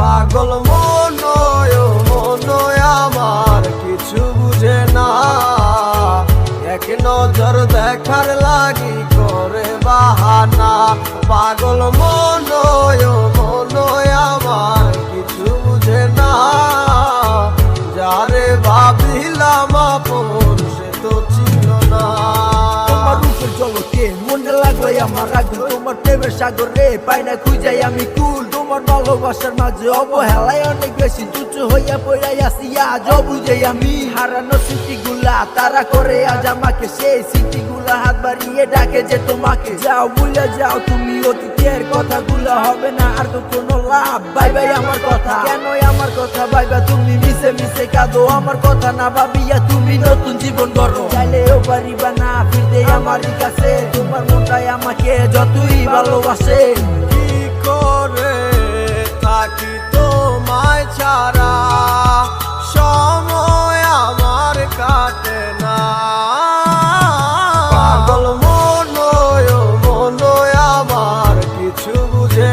পাগল মনয় মনয় আমার কিছু বুঝে না। এক নজর দেখার লাগি করে বাহানা। পাগল মনয় মনয় আমার কিছু বুঝে না। যারে ভাবিলাম আপন, সে তো ছিল না। তোমার রূপের জগতে মনটা লাগল, আমার আগুন তোমার প্রেমের সাগরে। পাই না খুঁজাই আমি কুল তোমার ভালোবাসার মাঝে অবহেলায় অনেক বেশি তুচ্ছ হইয়া পড়াই আসি আজ বুঝে আমি। হারানো স্মৃতিগুলা তারা করে, আজ আমাকে সেই স্মৃতিগুলা হাত বাড়িয়ে ডাকে যে তোমাকে। যাও ভুলে যাও তুমি অতীতের কথাগুলা, হবে না আর তো কোনো লাভ। বাই বাই আমার কথা। কেন আমার কথা? ভাইবা তুমি মিশে মিশে কাঁদো। আমার কথা না ভাবিয়া তুমি নতুন জীবন গড়ো। চাইলেও পারিবা না ফিরতে আমারই কাছে। তোমার মনটাই আমাকে যতই ভালোবাসে। সময় আমার না। পাগল কিছু বুঝে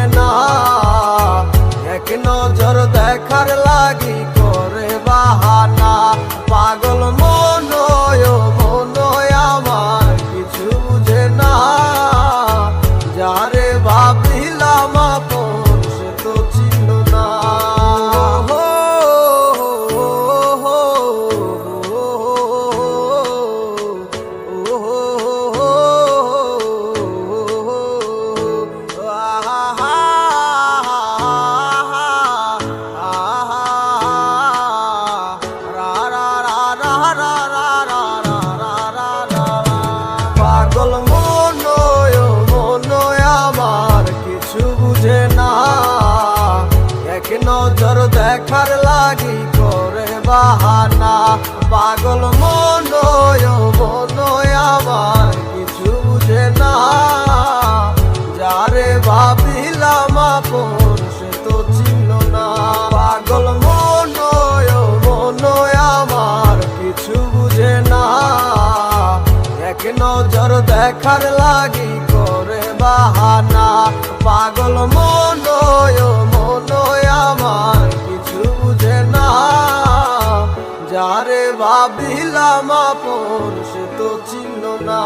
এক নজর লাগি করে পাগল মনয় কিছু বুঝে ভাবিলাম দেখার লাগি করে বাহানা। পাগল মনয় মনয় আমার কিছু বুঝে না। যারে ভাবিলাম আপন, সে তো ছিল না। পাগল মনয় মনয় আমার কিছু বুঝে না। এক নজর দেখার লাগি করে বাহানা। পাগল মনয় যারে ভাবিলাম আপন সে তো চিন্ন না।